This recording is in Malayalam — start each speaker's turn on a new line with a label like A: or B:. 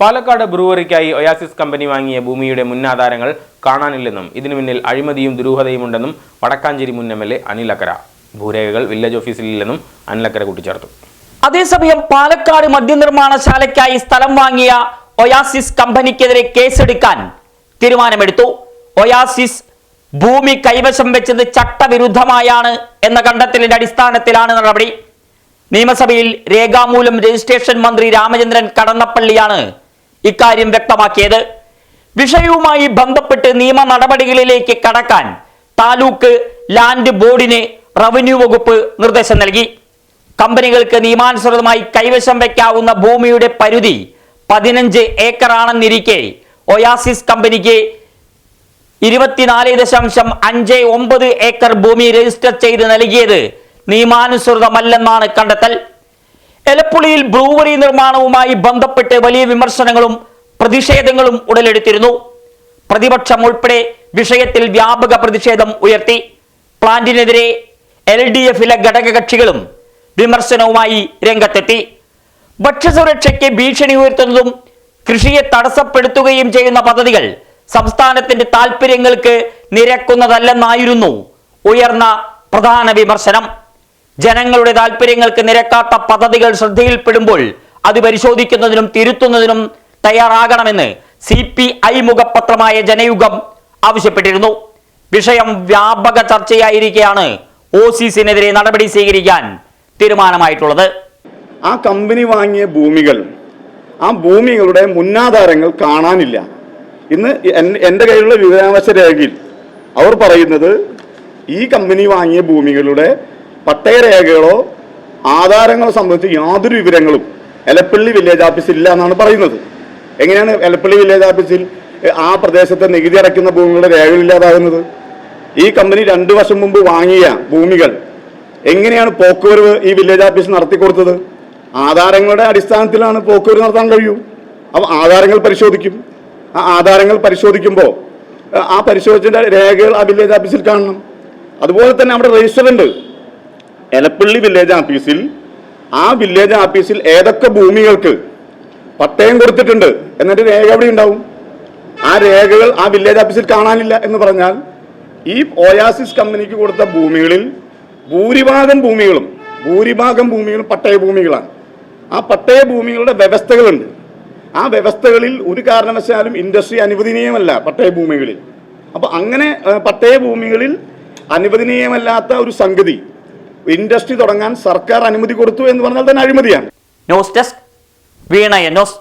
A: പാലക്കാട് ബ്രൂവറിക്കായി ഒയാസിസ് കമ്പനി വാങ്ങിയ ഭൂമിയുടെ മുന്നാധാരങ്ങൾ കാണാനില്ലെന്നും ഇതിനു പിന്നിൽ അഴിമതിയും ദുരൂഹതയുമുണ്ടെന്നും വടക്കാഞ്ചേരി മുൻ എം എൽ എ അനിലക്കര ഭൂരേഖകൾ വില്ലേജ് ഓഫീസിലില്ലെന്നും അനിലക്കര കൂട്ടിച്ചേർത്തു.
B: അതേസമയം പാലക്കാട് മദ്യനിർമ്മാണശാലയ്ക്കായി സ്ഥലം വാങ്ങിയ ഒയാസിസ് കമ്പനിക്കെതിരെ കേസെടുക്കാൻ തീരുമാനമെടുത്തു. ഒയാസിസ് ഭൂമി കൈവശം വെച്ചത് ചട്ടവിരുദ്ധമായാണ് എന്ന കണ്ടെത്തലിന്റെ അടിസ്ഥാനത്തിലാണ് നടപടി. നിയമസഭയിൽ രേഖാമൂലം രജിസ്ട്രേഷൻ മന്ത്രി രാമചന്ദ്രൻ കടന്നപ്പള്ളിയാണ് ഇക്കാര്യം വ്യക്തമാക്കിയത്. വിഷയവുമായി ബന്ധപ്പെട്ട് നിയമ നടപടികളിലേക്ക് കടക്കാൻ താലൂക്ക് ലാൻഡ് ബോർഡിന് റവന്യൂ വകുപ്പ് നിർദ്ദേശം നൽകി. കമ്പനികൾക്ക് നിയമാനുസൃതമായി കൈവശം വയ്ക്കാവുന്ന ഭൂമിയുടെ പരിധി പതിനഞ്ച് ഏക്കറാണെന്നിരിക്കെ ഒയാസിസ് കമ്പനിക്ക് ഇരുപത്തിനാല് ദശാംശം അഞ്ച് ഒമ്പത് ഏക്കർ ഭൂമി രജിസ്റ്റർ ചെയ്ത് നൽകിയത് നിയമാനുസൃതമല്ലെന്നാണ് കണ്ടെത്തൽ. എലപ്പുളിയിൽ ബ്രൂവറി നിർമ്മാണവുമായി ബന്ധപ്പെട്ട് വലിയ വിമർശനങ്ങളും പ്രതിഷേധങ്ങളും ഉടലെടുത്തിരുന്നു. പ്രതിപക്ഷം ഉൾപ്പെടെ വിഷയത്തിൽ വ്യാപക പ്രതിഷേധം ഉയർത്തി. പ്ലാന്റിനെതിരെ എൽ ഡി എഫിലെ ഘടകകക്ഷികളും വിമർശനവുമായി രംഗത്തെത്തി. ഭക്ഷ്യസുരക്ഷയ്ക്ക് ഭീഷണി ഉയർത്തുന്നതും കൃഷിയെ തടസ്സപ്പെടുത്തുകയും ചെയ്യുന്ന പദ്ധതികൾ സംസ്ഥാനത്തിന്റെ താൽപ്പര്യങ്ങൾക്ക് നിരക്കുന്നതല്ലെന്നായിരുന്നു ഉയർന്ന പ്രധാന വിമർശനം. ജനങ്ങളുടെ താല്പര്യങ്ങൾക്ക് നിരക്കാത്ത പദ്ധതികൾ ശ്രദ്ധയിൽപ്പെടുമ്പോൾ അത് പരിശോധിക്കുന്നതിനും തിരുത്തുന്നതിനും തയ്യാറാകണമെന്ന് സി പി ഐ മുഖപത്രമായ ജനയുഗം ആവശ്യപ്പെട്ടിരുന്നു. വിഷയം വ്യാപക ചർച്ചയായിരിക്കെയാണ് ഓസീസിനെതിരെ നടപടി സ്വീകരിക്കാൻ തീരുമാനമായിട്ടുള്ളത്.
C: ആ കമ്പനി വാങ്ങിയ ഭൂമികൾ ആ ഭൂമികളുടെ മുന്നാധാരങ്ങൾ കാണാനില്ല. ഇന്ന് എൻ- എന്റെ കയ്യിലുള്ള വിവരാവകാശ രേഖയിൽ അവർ പറയുന്നത് ഈ കമ്പനി വാങ്ങിയ ഭൂമികളുടെ പട്ടയരേഖകളോ ആധാരങ്ങളോ സംബന്ധിച്ച് യാതൊരു വിവരങ്ങളും എലപ്പള്ളി വില്ലേജ് ഓഫീസിൽ ഇല്ല എന്നാണ് പറയുന്നത്. എങ്ങനെയാണ് എലപ്പള്ളി വില്ലേജ് ഓഫീസിൽ ആ പ്രദേശത്തെ നികുതി അടയ്ക്കുന്ന ഭൂമികളുടെ രേഖകളില്ലാതാകുന്നത് ഈ കമ്പനി രണ്ടു വർഷം മുമ്പ് വാങ്ങിയ ഭൂമികൾ എങ്ങനെയാണ് പോക്കുവരവ് ഈ വില്ലേജ് ഓഫീസ് നടത്തി കൊടുത്തത്? ആധാരങ്ങളുടെ അടിസ്ഥാനത്തിലാണ് പോക്കുവരവ് നടത്താൻ കഴിയൂ. അപ്പോൾ ആധാരങ്ങൾ പരിശോധിക്കും. ആ ആധാരങ്ങൾ പരിശോധിക്കുമ്പോൾ ആ പരിശോധിച്ചതിന്റെ രേഖകൾ ആ വില്ലേജ് ഓഫീസിൽ കാണണം. അതുപോലെ തന്നെ അവിടെ രജിസ്റ്റർ ഉണ്ട്. എലപ്പള്ളി വില്ലേജ് ഓഫീസിൽ ആ വില്ലേജ് ഓഫീസിൽ ഏതൊക്കെ ഭൂമികൾക്ക് പട്ടയം കൊടുത്തിട്ടുണ്ട് എന്നിട്ട് രേഖ എവിടെ ഉണ്ടാവും? ആ രേഖകൾ ആ വില്ലേജ് ഓഫീസിൽ കാണാനില്ല എന്ന് പറഞ്ഞാൽ ഈ ഓയാസിസ് കമ്പനിക്ക് കൊടുത്ത ഭൂമികളിൽ ഭൂരിഭാഗം ഭൂമികളും ഭൂരിഭാഗം ഭൂമികളും പട്ടയ ഭൂമികളാണ് ആ പട്ടയ ഭൂമികളുടെ വ്യവസ്ഥകളുണ്ട്. ആ വ്യവസ്ഥകളിൽ ഒരു കാരണവശാലും ഇൻഡസ്ട്രി അനുവദനീയമല്ല പട്ടയ ഭൂമികളിൽ അപ്പോൾ അങ്ങനെ പട്ടയ ഭൂമികളിൽ അനുവദനീയമല്ലാത്ത ഒരു സംഗതി ഇൻഡസ്ട്രി തുടങ്ങാൻ സർക്കാർ അനുമതി കൊടുത്തു എന്ന് പറഞ്ഞാൽ തന്നെ അഴിമതിയാണ്.
B: ന്യൂസ് ഡെസ്ക് വീണ ന്യൂസ്